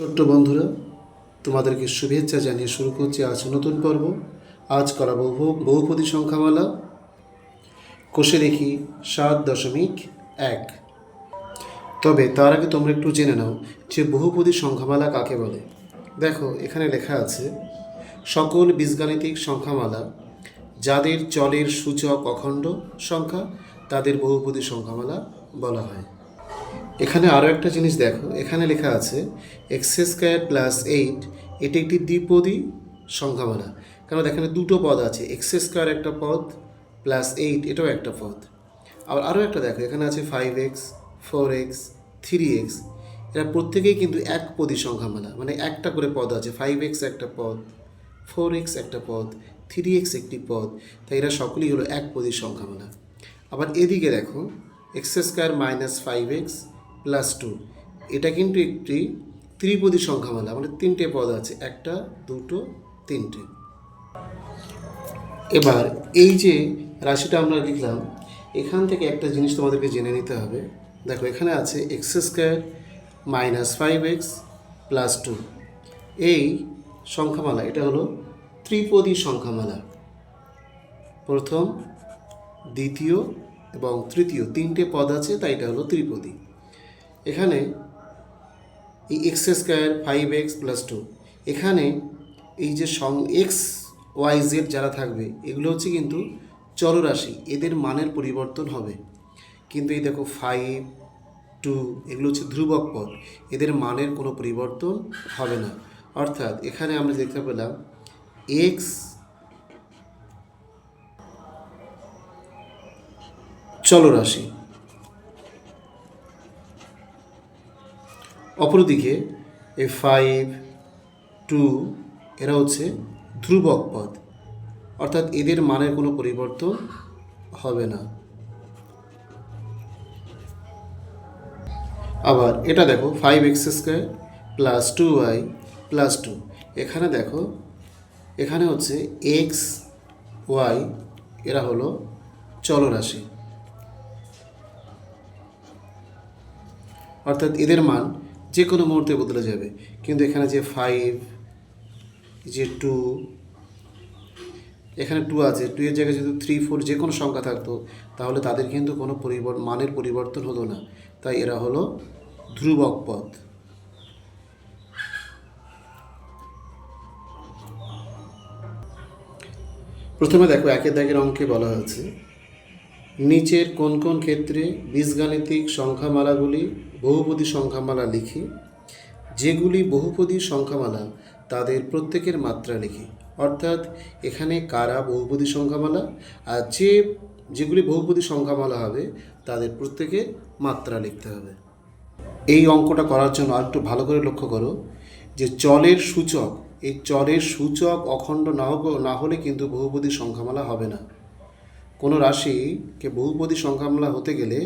ছোট্ট বন্ধুরা, তোমাদেরকে শুভেচ্ছা জানিয়ে শুরু করছি আজ নতুন পর্ব। আজ করা বহু, বহুপদী সংখ্যামালা। কোষে দেখি সাত দশমিক এক। তবে তার আগে তোমরা একটু জেনে নাও যে বহুপদী সংখ্যামালা কাকে বলে। দেখো, এখানে লেখা আছে, সকল বীজগাণিতিক সংখ্যামালা যাদের চলের সূচক অখণ্ড সংখ্যা, তাদের বহুপদী সংখ্যামালা বলা হয়। এখানে আরও একটা জিনিস দেখো, এখানে লেখা আছে এক্স স্কোয়ার প্লাস এইট এটি একটি দ্বিপদী সংখ্যামালা। কারণ এখানে দুটো পদ আছে এক্স স্কোয়ার একটা পদ প্লাস এইট এটাও একটা পদ। আবার আরও একটা দেখো, এখানে আছে five x four x three x এরা প্রত্যেকেই কিন্তু এক পদী সংখ্যামালা মানে একটা করে পদ আছে ফাইভ এক্স একটা পদ ফোর এক্স একটা পদ থ্রি এক্স একটি পদ, তাই এরা সকলেই হলো এক পদী সংখ্যামালা। আবার এদিকে দেখো x square minus five x plus two এটা কিন্তু একটি ত্রিপদী সংখ্যামালা মানে তিনটে পদ আছে, একটা, দুটো, তিনটে। এবার এই যে রাশিটা আমরা লিখলাম, এখান থেকে একটা জিনিস তোমাদেরকে জেনে নিতে হবে। দেখো, এখানে আছে x square minus five x plus two এই সংখ্যামালা, এটা হলো ত্রিপদী সংখ্যামালা। প্রথম, দ্বিতীয় এবং তৃতীয়, তিনটে পদ আছে, তাই এটা হলো ত্রিপদী। এখানে এই x square five x plus two এখানে এই যে সং এক্স ওয়াই জেড যারা থাকবে, এগুলো হচ্ছে কিন্তু চলরাশি, এদের মানের পরিবর্তন হবে। কিন্তু এই দেখো ফাইভ টু এগুলো হচ্ছে ধ্রুবক পদ, এদের মানের কোনো পরিবর্তন হবে না। অর্থাৎ এখানে আমরা দেখতে পেলাম এক্স চলরাশি অপরদিকে এই ফাইভ টু এরা হচ্ছে ধ্রুবক পদ। অর্থাৎ এদের মানের কোনো পরিবর্তন হবে না। আবার এটা দেখো five x square plus two y plus two এখানে দেখো, এখানে হচ্ছে এক্স ওয়াই এরা হলো চলরাশি। অর্থাৎ এদের মান যে কোনো মুহূর্তে বদলে যাবে। কিন্তু এখানে যে ফাইভ যে টু এখানে টু আছে। টু এর জায়গায় যদি থ্রি ফোর যে কোনো সংখ্যা থাকতো, তাহলে তাদের কিন্তু কোনো পরিবর্তন মানের পরিবর্তন হতো না। তাই এরা হলো ধ্রুবক পদ। প্রথমে দেখো একের দাগের অঙ্কে বলা হয়েছে, নিচের কোন কোন ক্ষেত্রে বীজগাণিতিক সংখ্যামালাগুলি বহুপদী সংখ্যামালা লিখি, যেগুলি বহুপদী সংখ্যামালা তাদের প্রত্যেকের মাত্রা লিখি। অর্থাৎ এখানে কারা বহুপদী সংখ্যামালা আর যে যেগুলি বহুপদী সংখ্যামালা হবে তাদের প্রত্যেকের মাত্রা লিখতে হবে। এই অঙ্কটা করার জন্য আর একটু ভালো করে লক্ষ্য করো যে চলের সূচক, এই চলের সূচক অখণ্ড না না হলে কিন্তু বহুপদী সংখ্যামালা হবে না। কোনো রাশিকে বহুপদী সংখ্যামালা হতে গেলে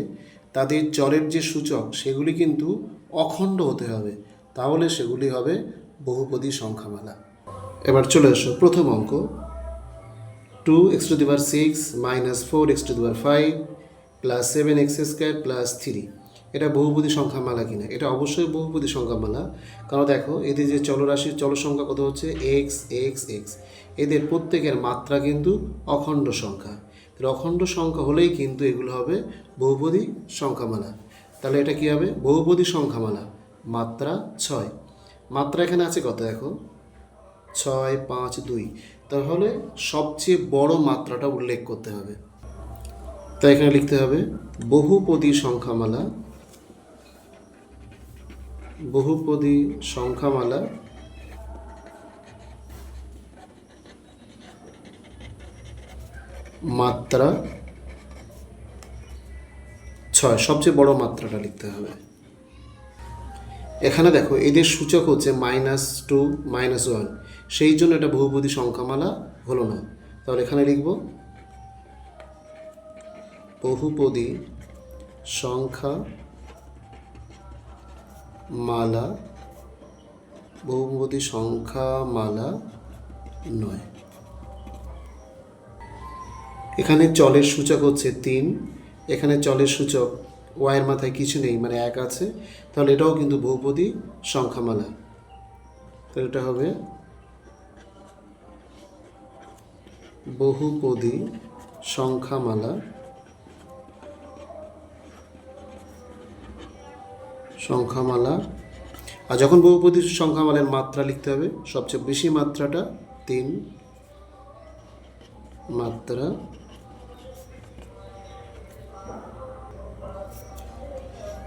তাদের চরের যে সূচক, সেগুলি কিন্তু অখণ্ড হতে হবে। তাহলে সেগুলি হবে বহুপদী সংখ্যামালা। এবার চলে এসো প্রথম অঙ্ক। টু এক্স টু দিবার six minus four x two দিবার five plus seven x square plus three এটা বহুপদী সংখ্যামালা কিনা? এটা অবশ্যই বহুপদী সংখ্যামালা। কারণ দেখো, এদের যে চলরাশির চল সংখ্যা কত হচ্ছে? এক্স এক্স এক্স এদের প্রত্যেকের মাত্রা কিন্তু অখণ্ড সংখ্যা। তাহলে অখণ্ড সংখ্যা হলেই কিন্তু এগুলো হবে বহুপদী সংখ্যামালা। তাহলে এটা কি হবে? বহুপদী সংখ্যামালা। মাত্রা ছয়। মাত্রা এখানে আছে কত দেখো? ছয়, পাঁচ, দুই। তাহলে সবচেয়ে বড় মাত্রাটা উল্লেখ করতে হবে। তাই এখানে লিখতে হবে, বহুপদী সংখ্যামালা বহুপদী সংখ্যামালা মাত্রা ছয়। সবচেয়ে বড় মাত্রাটা লিখতে হবে। এখানে দেখো, এদের সূচক হচ্ছে মাইনাস টু মাইনাস ওয়ান সেই জন্য এটা বহুপদী সংখ্যামালা হলো না। তাহলে এখানে লিখব, বহুপদী সংখ্যা মালা বহুপদী সংখ্যা মালা নয়। এখানে চলের সূচক হচ্ছে তিন, এখানে চলের সূচক ওয়াইয়ের মাথায় কিছু নেই মানে এক আছে, তাহলে এটাও কিন্তু বহুপদী সংখ্যামালা। তো এটা হবে বহুপদী সংখ্যামালা সংখ্যামালা। আর যখন বহুপদী সংখ্যামালার মাত্রা লিখতে হবে, সবচেয়ে বেশি মাত্রাটা তিন মাত্রা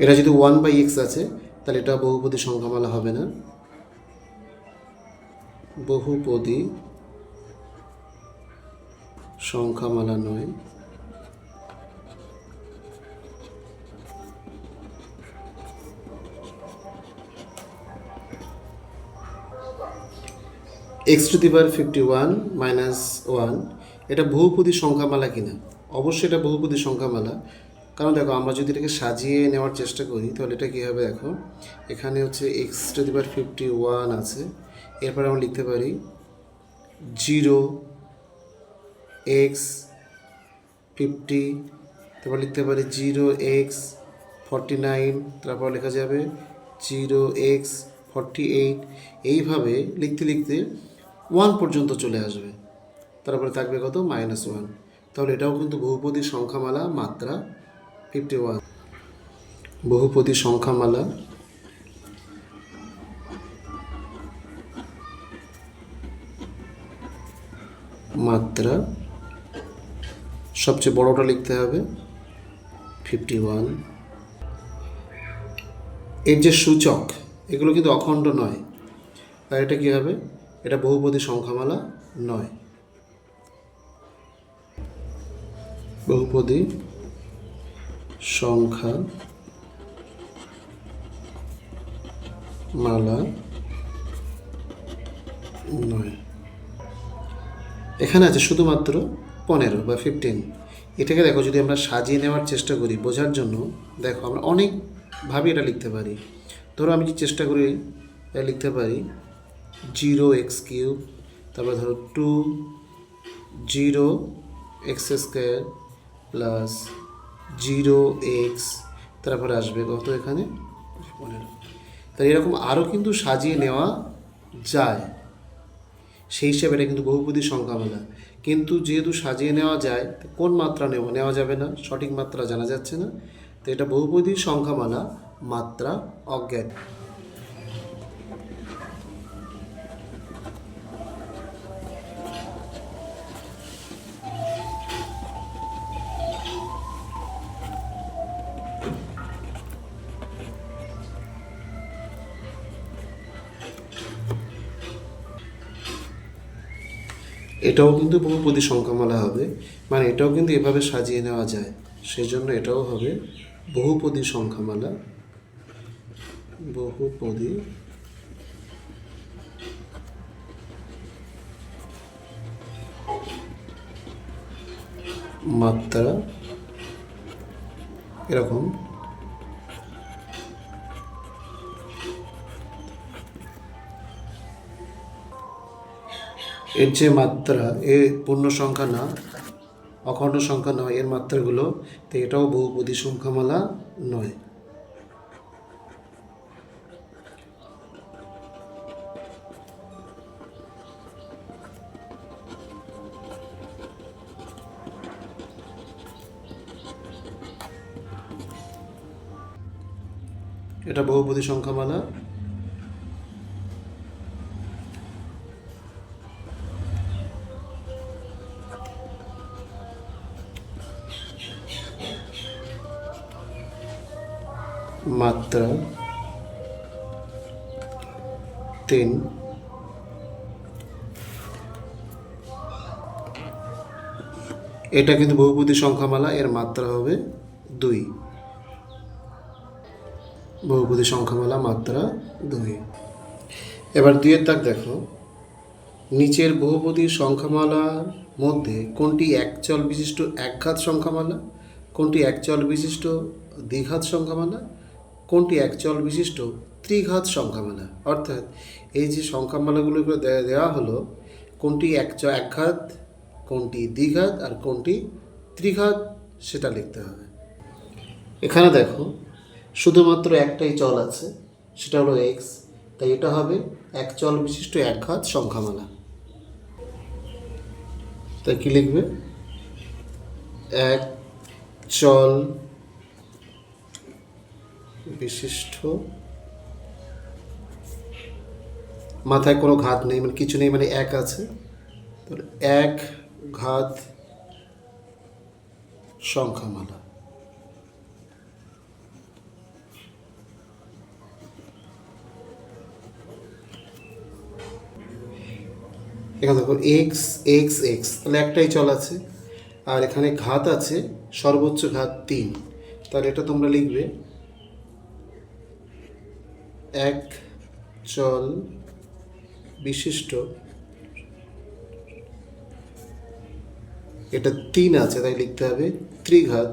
এটা যদি ওয়ান বাই এক্স আছে, তাহলে এটা বহুপদী সংখ্যামালা হবে না। বহুপদী সংখ্যামালা নয়। X to the power fifty one minus one এটা বহুপদী সংখ্যামালা কিনা? অবশ্যই এটা বহুপদী সংখ্যামালা। কারণ দেখো, আমরা যদি এটাকে সাজিয়ে নেওয়ার চেষ্টা করি, তাহলে এটা কী হবে দেখো, এখানে হচ্ছে x to the power fifty one আছে, এরপর আমরা লিখতে পারি জিরো এক্স ফিফটি তারপর লিখতে পারি জিরো এক্স ফর্টি নাইন তারপর লেখা যাবে জিরো এক্স ফর্টি এইট এইভাবে লিখতে লিখতে ওয়ান পর্যন্ত চলে আসবে, তারপরে থাকবে কত? মাইনাস ওয়ান তাহলে এটাও কিন্তু বহুপদী সংখ্যামালা মাত্রা ফিফটি ওয়ান বহুপদী সংখ্যামালা। মাত্রা। সবচেয়ে বড়টা লিখতে হবে। ফিফটি ওয়ানের যে সূচক, এগুলো কিন্তু অখণ্ড নয়। তাই এটা কী হবে? এটা বহুপদী সংখ্যামালা নয়। বহুপদী সংখ্যা, মালা নয়। এখানে আছে শুধুমাত্র পনেরো বা ফিফটিন এটাকে দেখো, যদি আমরা সাজিয়ে নেওয়ার চেষ্টা করি বোঝার জন্য, দেখো আমরা অনেকভাবে এটা লিখতে পারি। ধরো আমি কি চেষ্টা করি লিখতে পারি, জিরো এক্স কিউব, তারপর ধরো two, zero x square plus zero x, তারপরে আসবে কত এখানে? পনেরো। তাই এরকম আরও কিন্তু সাজিয়ে নেওয়া যায়। সেই হিসাবে এটা কিন্তু বহুপদী সংখ্যা মেলা কিন্তু যেহেতু সাজিয়ে নেওয়া যায় কোন মাত্রা নেব? নেওয়া যাবে না, সঠিক মাত্রা জানা যাচ্ছে না। তো এটা বহুপদী সংখ্যামালা মাত্রা অজ্ঞাত। এটাও কিন্তু বহুপদী সংখ্যামালা হবে। মানে এটাও কিন্তু এভাবে সাজিয়ে নেওয়া যায়। সেই জন্য এটাও হবে বহুপদী সংখ্যামালা। বহুপদী মাত্রা এরকম। এর যে মাত্রা, এ পূর্ণ সংখ্যা না, অখণ্ড সংখ্যা নয়, এর মাত্রাগুলো, তো এটাও বহুপদী সংখ্যামালা নয়। এটা বহুপদী সংখ্যামালা মাত্রা তিন। এটা কিন্তু বহুপদী সংখ্যামালা, এর মাত্রা হবে দুই। বহুপদী সংখ্যামালা, মাত্রা দুই। এবার দুইয়ের দাগ দেখো। নিচের বহুপদী সংখ্যামালার মধ্যে কোনটি একচল বিশিষ্ট একঘাত সংখ্যামালা, কোনটি একচল বিশিষ্ট দ্বিঘাত সংখ্যামালা কোনটি একচল বিশিষ্ট? ত্রিঘাত সংখ্যামালা। অর্থাৎ এই যে সংখ্যামালাগুলো দেওয়া হলো, কোনটি একচ, একঘাত, কোনটি দ্বিঘাত, আর কোনটি ত্রিঘাত, সেটা লিখতে হবে। এখানে দেখো, শুধুমাত্র একটাই চল আছে, সেটা হলো এক্স তাই এটা হবে এক চল বিশিষ্ট একঘাত সংখ্যামালা। তাই কি লিখবে? এক চল বিশিষ্ট। মাথায় কোনো ঘাত নেই মানে কিছু নেই মানে এক আছে। তাহলে এক ঘাত সংখ্যামালা। এখানে দেখো এক্স এক্স এক্স তাহলে একটাই চল আছে। আর এখানে ঘাত আছে, সর্বোচ্চ ঘাত তিন। তাহলে এটা তোমরা লিখবে এক চল বিশিষ্ট। এটা তিন আছে, তাই লিখতে হবে ত্রিঘাত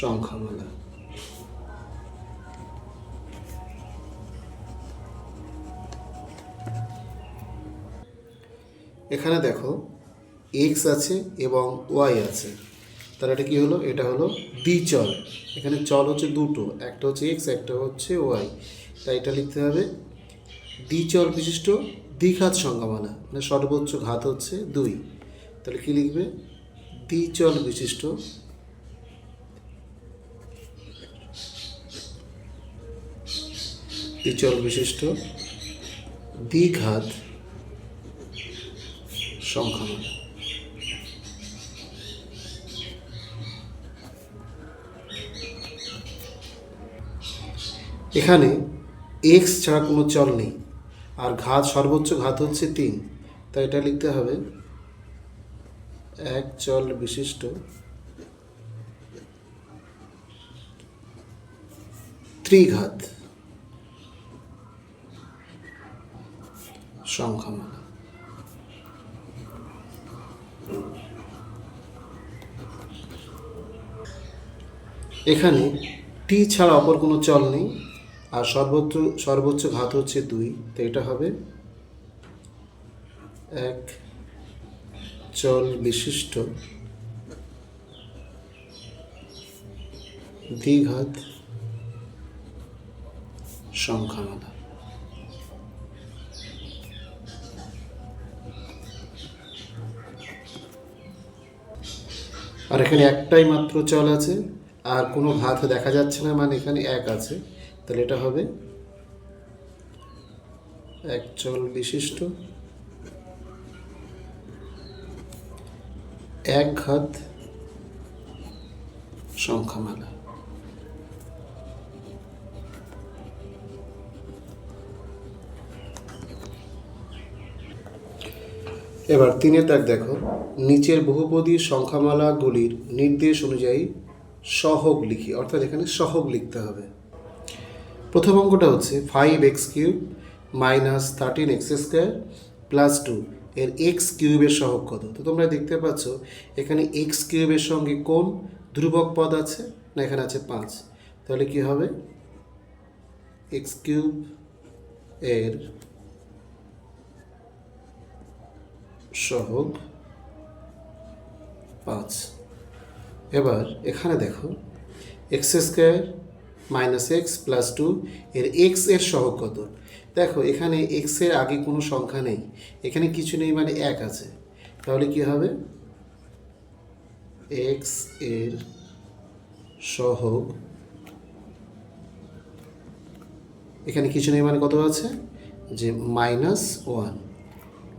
সংখ্যামালা। এখানে দেখো এক্স আছে এবং ওয়াই আছে। তাহলে এটা কি হলো? এটা হলো দ্বিচল এখানে চল হচ্ছে দুটো, একটা হচ্ছে এক্স একটা হচ্ছে ওয়াই তাই এটা লিখতে হবে দ্বিচল বিশিষ্ট দ্বিঘাত সংখ্যামালা মানে সর্বোচ্চ ঘাত হচ্ছে দুই। তাহলে কী লিখবে? দ্বিচল বিশিষ্ট দ্বিচল বিশিষ্ট দ্বিঘাত সংখ্যামালা। এখানে এক্স ছাড়া কোনো চল নেই। আর ঘাত সর্বোচ্চ ঘাত হচ্ছে তিন। তাই এটা লিখতে হবে এক চল বিশিষ্ট ত্রিঘাত সংখ্যামালা এখানে টি ছাড়া অপর কোনো চল নেই। আর সর্বোচ্চ সর্বোচ্চ ঘাত হচ্ছে দুই। তো এটা হবে এক চল বিশিষ্ট দ্বিঘাত সংখ্যামালা আর এখানে একটাই মাত্র চল আছে, আর কোনো ঘাত দেখা যাচ্ছে না মানে এখানে এক আছে। তাহলে এটা হবে এক চল বিশিষ্ট। এক ঘাত সংখ্যামালা। এবার তিনের দাগ দেখো। নিচের বহুপদী সংখ্যামালাগুলির নির্দেশ অনুযায়ী সহগ লিখি, অর্থাৎ এখানে সহগ লিখতে হবে। প্রথম অঙ্কটা হচ্ছে five x cube minus thirteen x square plus two এর এক্স কিউবের সহগ কত? তো তোমরা দেখতে পাচ্ছ এখানে এক্স কিউবের সঙ্গে কোন ধ্রুবক পদ আছে না এখানে আছে পাঁচ? তাহলে কি হবে? এক্স কিউব এর সহগ পাঁচ। এবার এখানে দেখো x square minus x plus two এর এক্সের সহগ কত? দেখো, এখানে এক্সের আগে কোনো সংখ্যা নেই। এখানে কিছু নেই মানে এক আছে। তাহলে কি হবে? এক্সের সহগ এখানে কিছু নেই মানে কত আছে? যে মাইনাস ওয়ান।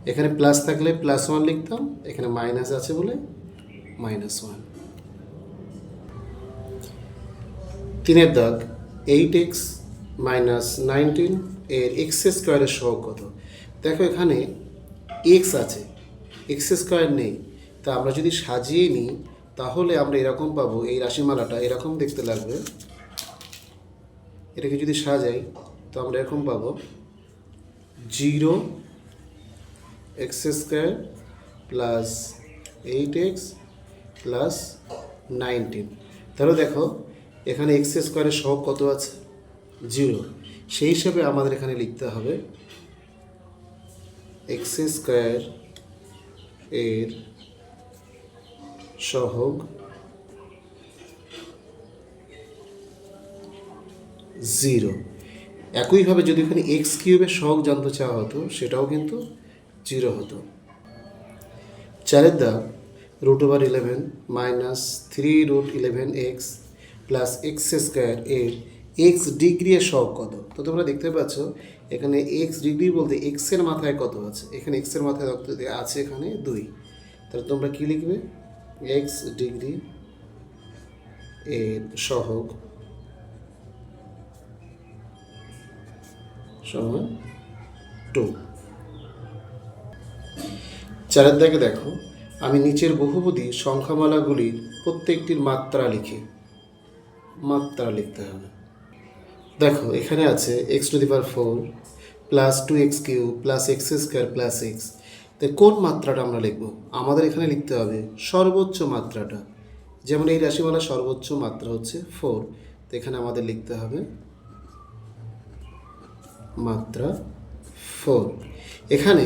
এখানে প্লাস থাকলে প্লাস ওয়ান লিখতাম, এখানে মাইনাস আছে বলে মাইনাস ওয়ান। তিনের দাগ এইট এক্স মাইনাস নাইনটিন এর এক্স স্কোয়ারের সহগ কত? দেখো এখানে এক্স আছে এক্স স্কোয়ার নেই। তা আমরা যদি সাজিয়ে নিই, তাহলে আমরা এরকম পাবো, এই রাশিমালাটা এরকম দেখতে লাগবে। এটাকে যদি সাজাই, তো আমরা এরকম পাবো zero x square plus eight x plus nineteen তাহলে দেখো এখানে এক্স স্কোয়ারের সহগ কত আছে? জিরো সেই হিসাবে আমাদের এখানে লিখতে হবে এক্স স্কোয়ার এর সহগ জিরো একইভাবে যদি এখানে এক্স কিউবের সহগ জানতে চাওয়া হতো, সেটাও কিন্তু জিরো হতো। চারের দাগ root over eleven minus three root eleven x plus x square এর এক্স ডিগ্রি এর কত? তো তোমরা দেখতে পাচ্ছ, এখানে এক্স ডিগ্রি বলতে এক্সের মাথায় কত আছে? এখানে এক্সের মাথায় আছে এখানে দুই। তাহলে তোমরা কি লিখবে? এক্স ডিগ্রি এর সহগ সমান টু চারের দাগে দেখো, আমি নিচের বহুপদী সংখ্যামালাগুলির প্রত্যেকটির মাত্রা লিখি। মাত্রা লিখতে হবে। দেখো, এখানে আছে x to the power four plus two x cube plus x square plus x তো কোন মাত্রাটা আমরা লিখব? আমাদের এখানে লিখতে হবে সর্বোচ্চ মাত্রাটা। যেমন এই রাশিমালার সর্বোচ্চ মাত্রা হচ্ছে ফোর তো এখানে আমাদের লিখতে হবে মাত্রা ফোর এখানে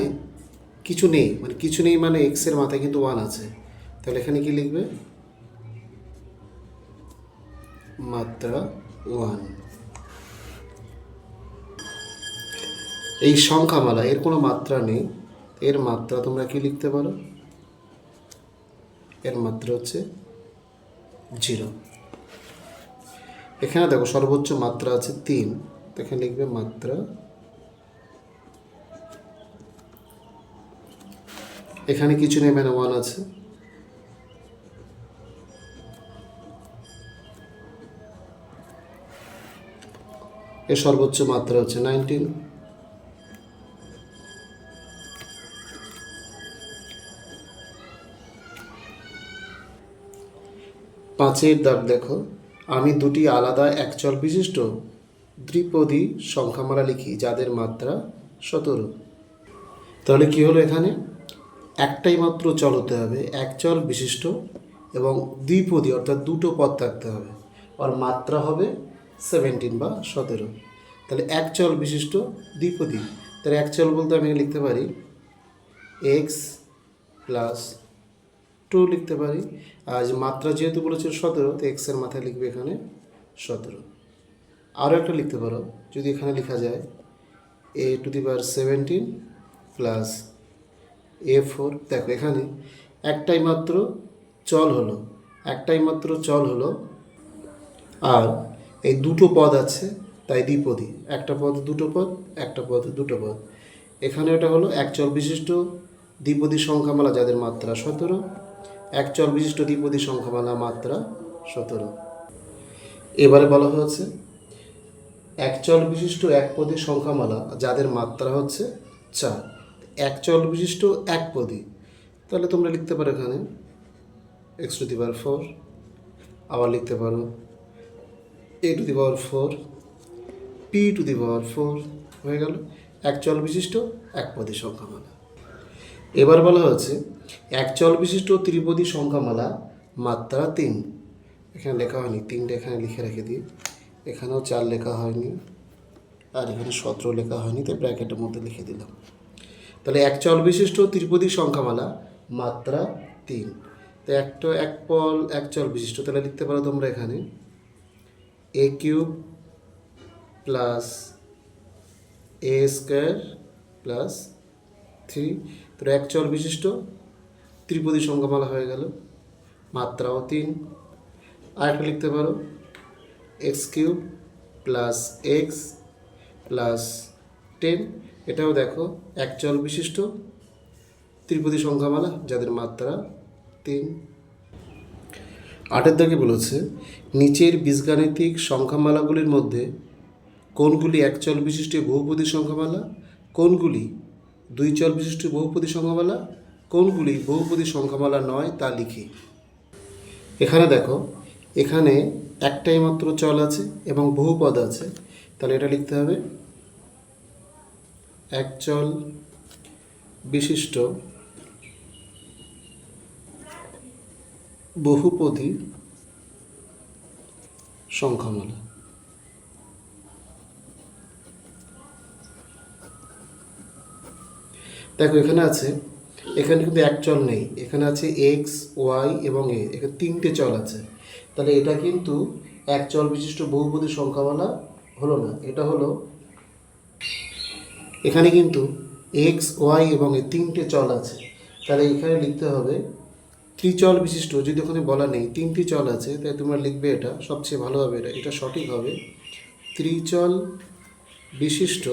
কিছু নেই মানে কিছু নেই মানে এক্সের মাথায় কিন্তু ওয়ান আছে। তাহলে এখানে কি লিখবে? মাত্রা ওয়ান এই সংখ্যামালা, এর কোনো মাত্রা নেই। এর মাত্রা তোমরা কি লিখতে পারো? এর মাত্রা হচ্ছে জিরো এখানে দেখো সর্বোচ্চ মাত্রা আছে তিন। এখানে লিখবে মাত্রা এখানে কিছু নেই মানে ওয়ান আছে। এর সর্বোচ্চ মাত্রা হচ্ছে নাইনটিন। পাঁচের দাগ দেখো। আমি দুটি আলাদা একচল বিশিষ্ট দ্বিপদী সংখ্যামালা লিখি, যাদের মাত্রা সতেরো। তাহলে কি হলো এখানে? একটাই মাত্র চল হতে হবে এক চল বিশিষ্ট এবং দ্বিপদী, অর্থাৎ দুটো পদ থাকতে হবে। আর মাত্রা হবে সেভেন্টিন বা সতেরো। তাহলে এক চল বিশিষ্ট দ্বিপদী। তাহলে এক চল বলতে আমি লিখতে পারি এক্স প্লাস টু লিখতে পারি। আর মাত্রা যেহেতু বলেছে সতেরো, তো এক্সের মাথায় লিখবে এখানে সতেরো। আরও একটা লিখতে পারো, যদি এখানে লেখা যায় a to the power seventeen plus a four দেখো এখানে একটাই মাত্র চল হলো, একটাই মাত্র চল হলো, আর এই দুটো পদ আছে, তাই দ্বিপদী। একটা পদ, দুটো পদ, একটা পদ, দুটো পদ। এখানে এটা হলো এক চল বিশিষ্ট দ্বিপদী সংখ্যামালা যাদের মাত্রা সতেরো। এক চল বিশিষ্ট দ্বিপদী সংখ্যামালা মাত্রা সতেরো। এবারে বলা হয়েছে, একচল বিশিষ্ট একপদী সংখ্যামালা যাদের মাত্রা হচ্ছে চার। একচল বিশিষ্ট একপদী। তাহলে তোমরা লিখতে পারো এখানে x to the power four আবার লিখতে পারো a to the power four p to the power four হয়ে গেল। একচল বিশিষ্ট একপদী সংখ্যামালা। এবার বলা হচ্ছে একচল বিশিষ্ট ত্রিপদী সংখ্যামালা মাত্রা তিন। এখানে লেখা হয়নি, তিনটে এখানে লিখে রেখে দিই। এখানেও চার লেখা হয়নি, আর এখানে সতেরো লেখা হয়নি, তাই ব্র্যাকেটের মধ্যে লিখে দিলাম। তাহলে এক চল বিশিষ্ট ত্রিপদী সংখ্যামালা মাত্রা তিন। তো একটা, এক পল, এক চল বিশিষ্ট, তাহলে লিখতে পারো তোমরা এখানে। A cube plus a square plus three তো এক চল বিশিষ্ট। ত্রিপদী সংখ্যামালা হয়ে গেল। মাত্রাও তিন। আরেকটা লিখতে পারো। X cube plus x plus ten এটাও দেখো, এক চল বিশিষ্ট। ত্রিপদী সংখ্যামালা, যাদের মাত্রা তিন। আটের দাগে বলেছে, নিচের বীজগাণিতিক সংখ্যামালাগুলির মধ্যে কোনগুলি এক চল বিশিষ্ট বহুপদী সংখ্যামালা, কোনগুলি দুই চল বিশিষ্ট বহুপদী সংখ্যামালা, কোনগুলি বহুপদী সংখ্যামালা নয় তা লিখি। এখানে দেখো, এখানে একটাই মাত্র চল আছে এবং বহুপদ আছে। তাহলে এটা লিখতে হবে, এক চল বিশিষ্ট বহুপদী সংখ্যামালা। দেখো, এখানে আছে, এখানে কিন্তু এক চল নেই। এখানে আছে এক্স ওয়াই এবং এ এখানে তিনটে চল আছে। তাহলে এটা কিন্তু এক চল বিশিষ্ট বহুপদী সংখ্যামালা হলো না। এটা হলো, এখানে কিন্তু এক্স ওয়াই এবং এ তিনটে চল আছে। তাহলে এখানে লিখতে হবে ত্রিচল বিশিষ্ট, যদি ওখানে বলা নেই, তিনটি চল আছে, তাই তোমরা লিখবে এটা, সবচেয়ে ভালো হবে এটা এটা সঠিক হবে। ত্রিচল বিশিষ্ট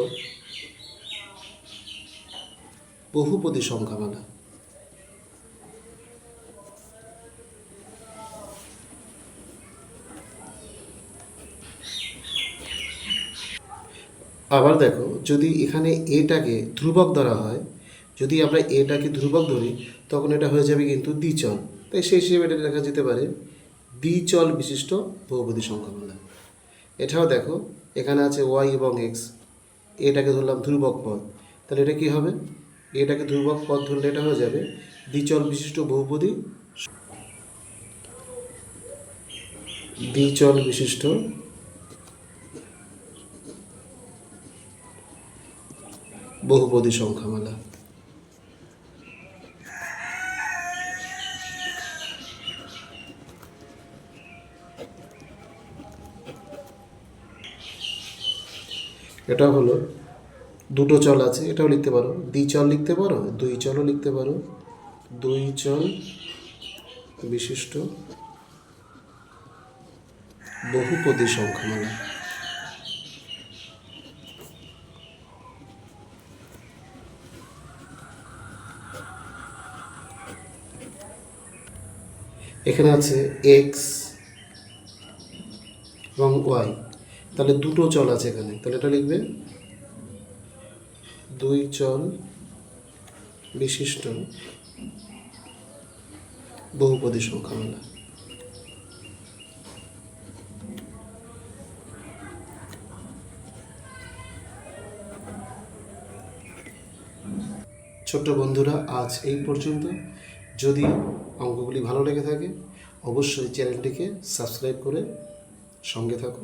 বহুপদী সংখ্যামালা। আবার দেখো, যদি এখানে এটাকে ধ্রুবক ধরা হয়, যদি আমরা এটাকে ধ্রুবক ধরি তখন এটা হয়ে যাবে কিন্তু দ্বিচল। তাই সেই হিসেবে এটা লেখা যেতে পারে দ্বিচল বিশিষ্ট বহুপদী সংখ্যামালা এটাও দেখো, এখানে আছে ওয়াই এবং এক্স এটাকে ধরলাম ধ্রুবক পদ। তাহলে এটা কি হবে? এটাকে ধ্রুবক পদ ধরলে এটা হয়ে যাবে দ্বিচল বিশিষ্ট বহুপদী দ্বিচল বিশিষ্ট বহুপদী সংখ্যামালা। এটা হলো দুটো চল আছে, এটাও লিখতে পারো। দ্বিচল লিখতে পারো, দুই চলও লিখতে পারো। দুই চল বিশিষ্ট বহুপদী সংখ্যামালা এখানে আছে এক্স এবং ওয়াই তাহলে দুটো চল আছে এখানে। তাহলে এটা লিখবে, দুই চল বিশিষ্ট বহুপদী সংখ্যামালা ছোট্ট বন্ধুরা, আজ এই পর্যন্ত। যদি অঙ্কগুলি ভালো লেগে থাকে, অবশ্যই চ্যানেলটিকে সাবস্ক্রাইব করে সঙ্গে থাকো